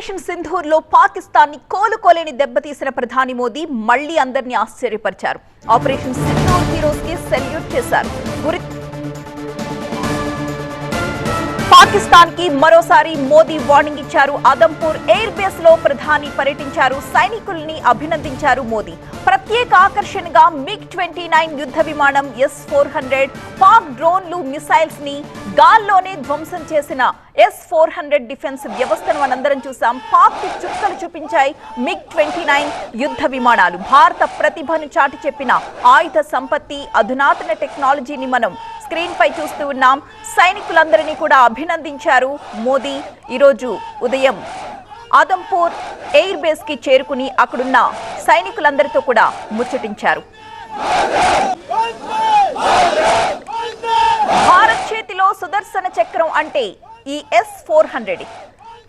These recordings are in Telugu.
ఆపరేషన్ సింధూర్లో పాకిస్తాన్ని కోలుకోలేని దెబ్బతీసిన ప్రధాని మోదీ మళ్ళీ అందరినీ ఆశ్చర్యపరిచారు. ఆపరేషన్ సింధూర్ హీరోస్కి సెల్యూట్ చేశారు. గురి పాకిస్తాన్కి మరోసారి మోదీ వార్నింగ్ ఇచ్చారు. అదంపూర్ ఎయిర్ బేస్లో ప్రధాని పర్యటించారు. సైనికుల్ని అభినందించారు మోదీ. ప్రత్యేక ఆకర్షణగా మిగ్ ట్వంటీ నైన్ యుద్ధ విమానం ఎస్ ఫోర్ హండ్రెడ్ పాక్ డ్రోన్లు మిసైల్స్ని గాల్లోనే ధ్వంసం చేసిన ఎస్ ఫోర్ హండ్రెడ్ డిఫెన్స్ వ్యవస్థను మనందరం చూసాం పాక్కి చుక్కలు చూపించాయి మిగ్ ట్వంటీ నైన్ యుద్ధ విమానాలు. భారత ప్రతిభను చాటి చెప్పిన ఆయుధ సంపత్తి అధునాతన టెక్నాలజీని మనం స్క్రీన్ పై చూస్తూ ఉన్నాం. సైనికులందరినీ కూడా అభినందించారు మోదీ. ఈరోజు ఉదయం ఆదంపూర్ ఎయిర్ బేస్కి చేరుకుని అక్కడున్న సైనికులందరితో కూడా ముచ్చటించారు. భారత్ చేతిలో సుదర్శన చక్రం అంటే ఈ ఎస్ ఫోర్ హండ్రెడ్.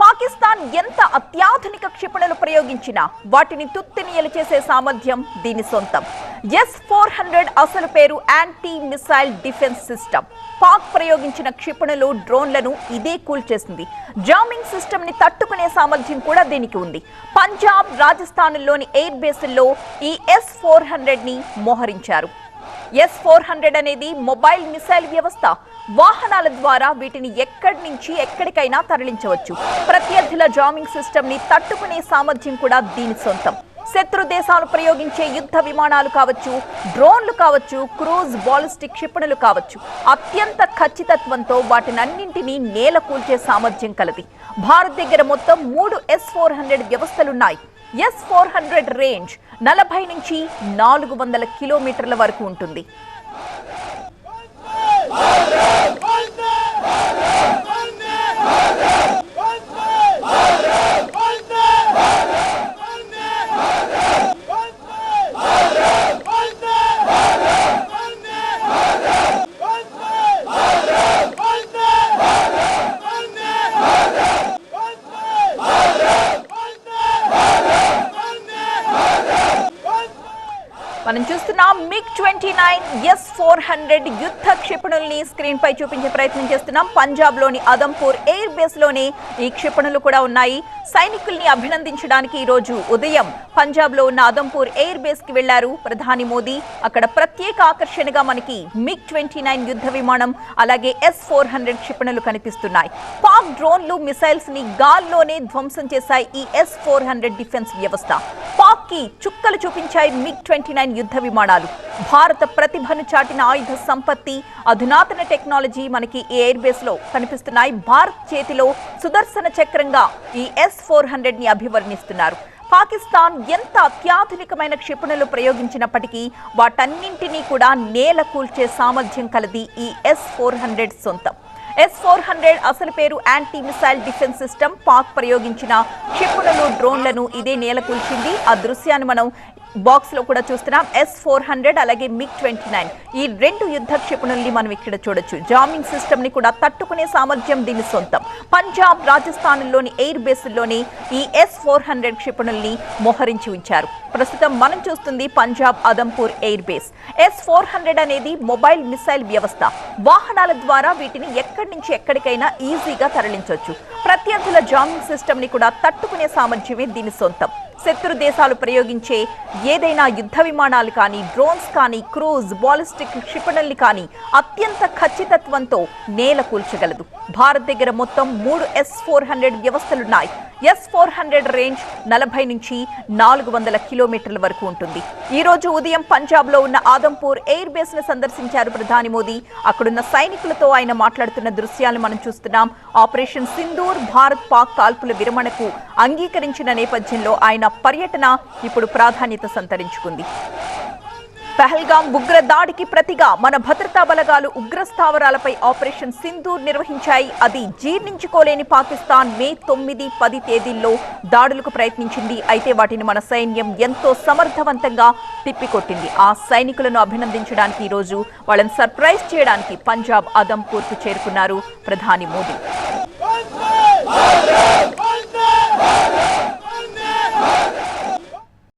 పాకిస్తాన్ ఎంత అత్యాధునిక క్షిపణులు ప్రయోగించినా వాటిని తుత్తినియలు చేసే సామర్థ్యం దీని సొంతం. ఎస్ ఫోర్ హండ్రెడ్ అసలు పేరు anti missile defence system Pak ప్రయోగించిన క్షిపణులు డ్రోన్లను ఇదే కూల్చేసింది జామింగ్ సిస్టమ్ని తట్టుకునే సామర్థ్యం కూడా దీనికి ఉంది. పంజాబ్ రాజస్థాన్లోని ఎయిర్ బేసుల్లో ఈ ఎస్ ఫోర్ హండ్రెడ్ని మోహరించారు. ఎస్ ఫోర్ హండ్రెడ్ అనేది మొబైల్ మిసైల్ వ్యవస్థ. వాహనాల ద్వారా వీటిని ఎక్కడి నుంచి ఎక్కడికైనా తరలించవచ్చు. ప్రత్యర్థుల జామింగ్ సిస్టమ్ని తట్టుకునే సామర్థ్యం కూడా దీని సొంతం. శత్రు దేశాలు ప్రయోగించే యుద్ధ విమానాలు కావచ్చు డ్రోన్లు కావచ్చు క్రూజ్ బాలిస్టిక్ క్షిపణులు కావచ్చు. అత్యంత ఖచ్చితత్వంతో వాటినన్నింటినీ నేల కూల్చే సామర్థ్యం కలది. భారత్ దగ్గర మొత్తం మూడు ఎస్ ఫోర్ హండ్రెడ్ వ్యవస్థలున్నాయి. ఎస్ ఫోర్ హండ్రెడ్ రేంజ్ నలభై నుంచి నాలుగు వందల కిలోమీటర్ల వరకు ఉంటుంది. మనం చూస్తున్నాం MiG twenty nine S four hundred యుద్ధ క్షిపణుల్ని స్క్రీన్ పై చూపించే ప్రయత్నం చేస్తున్నాం. పంజాబ్లోని అదంపూర్ ఎయిర్ బేస్లోనే ఈ క్షిపణులు కూడా ఉన్నాయి. సైనికుల్ని అభినందించడానికి ఈ రోజు ఉదయం పంజాబ్లో నాదంపూర్ ఉన్న అదంపూర్ ఎయిర్ బేస్కి వెళ్ళారు ప్రధాని మోదీ. అక్కడ ప్రత్యేక ఆకర్షణగా మనకి మిగ్ ట్వంటీ నైన్ యుద్ధ విమానం అలాగే ఎస్ ఫోర్ హండ్రెడ్ క్షిపణులు కనిపిస్తున్నాయి. పాక్ డ్రోన్లు మిసైల్స్ని గాల్లోనే ధ్వంసం చేశాయి ఈ ఎస్ ఫోర్ హండ్రెడ్ డిఫెన్స్ వ్యవస్థ. పాక్కి చుక్కలు చూపించాయి మిగ్ ట్వంటీ నైన్ యుద్ధ విమానాలు. భారత ప్రతిభను చాటిన ఆయుధ సంపత్తి అధునాతన టెక్నాలజీ మనకి ఈ ఎయిర్ బేస్లో కనిపిస్తున్నాయి. భారత్ చేతిలో సుదర్శన చక్రంగా ఈ ఎస్ ఫోర్ హండ్రెడ్ని అభివర్ణిస్తున్నారు. పాకిస్తాన్ ఎంత అత్యాధునికమైన క్షిపణులు ప్రయోగించినప్పటికీ వాటన్నింటినీ కూడా నేల కూల్చే సామర్థ్యం కలది ఈ ఎస్ ఫోర్ హండ్రెడ్ సొంతం. ఎస్ ఫోర్ హండ్రెడ్ అసలు పేరు anti missile defence system Pak ప్రయోగించిన క్షిపణులు డ్రోన్లను ఇదే నేల కూల్చింది. ఆ దృశ్యాన్ని మనం బాక్స్లో కూడా చూస్తున్నాం. ఎస్ ఫోర్ హండ్రెడ్ అలాగే మిగ్ ట్వంటీ నైన్ ఈ రెండు యుద్ధ క్షిపణుల్ని మనం ఇక్కడ చూడొచ్చు. జామింగ్ సిస్టమ్ని కూడా తట్టుకునే సామర్థ్యం దీని సొంతం. పంజాబ్ రాజస్థాన్లోని ఎయిర్ బేస్లోని ఈ ఎస్ ఫోర్ హండ్రెడ్ క్షిపణుల్ని మోహరించి ఉంచారు. ప్రస్తుతం మనం చూస్తుంది Punjab Adampur air base S four hundred అనేది మొబైల్ మిసైల్ వ్యవస్థ. వాహనాల ద్వారా వీటిని ఎక్కడి నుంచి ఎక్కడికైనా ఈజీగా తరలించవచ్చు ప్రత్యర్థుల జామింగ్ సిస్టమ్ని కూడా తట్టుకునే సామర్థ్యమే దీని సొంతం. శత్రు దేశాలు ప్రయోగించే ఏదైనా యుద్ధ విమానాలు కానీ డ్రోన్స్ కానీ క్రూజ్ బాలిస్టిక్ క్షిపణుల్ని కానీ అత్యంత ఖచ్చితత్వంతో నేల కూల్చగలదు. భారత్ దగ్గర మొత్తం మూడు ఎస్ ఫోర్ హండ్రెడ్ వ్యవస్థలున్నాయి. ఎస్ ఫోర్ హండ్రెడ్ రేంజ్ నలభై నుంచి నాలుగు వందల కిలోమీటర్ల వరకు ఉంటుంది. ఈ రోజు ఉదయం పంజాబ్లో ఉన్న ఆదంపూర్ ఎయిర్ బేస్ను సందర్శించారు ప్రధాని మోదీ. అక్కడున్న సైనికులతో ఆయన మాట్లాడుతున్న దృశ్యాలను మనం చూస్తున్నాం. ఆపరేషన్ సింధూర్ భారత్ పాక్ కాల్పుల విరమణకు అంగీకరించిన నేపథ్యంలో ఆయన పర్యటన ఇప్పుడు ప్రాధాన్యత సంతరించుకుంది. పహల్గాం ఉగ్ర దాడికి ప్రతిగా మన భద్రతా బలగాలు ఉగ్ర స్థావరాలపై ఆపరేషన్ సింధూర్ నిర్వహించాయి. అది జీర్ణించుకోలేని పాకిస్తాన్ మే తొమ్మిది పది తేదీల్లో దాడులకు ప్రయత్నించింది. అయితే వాటిని మన సైన్యం ఎంతో సమర్థవంతంగా తిప్పికొట్టింది. ఆ సైనికులను అభినందించడానికి ఈరోజు వాళ్ళని సర్ప్రైజ్ చేయడానికి పంజాబ్ అదంపూర్కు చేరుకున్నారు ప్రధాని మోదీ.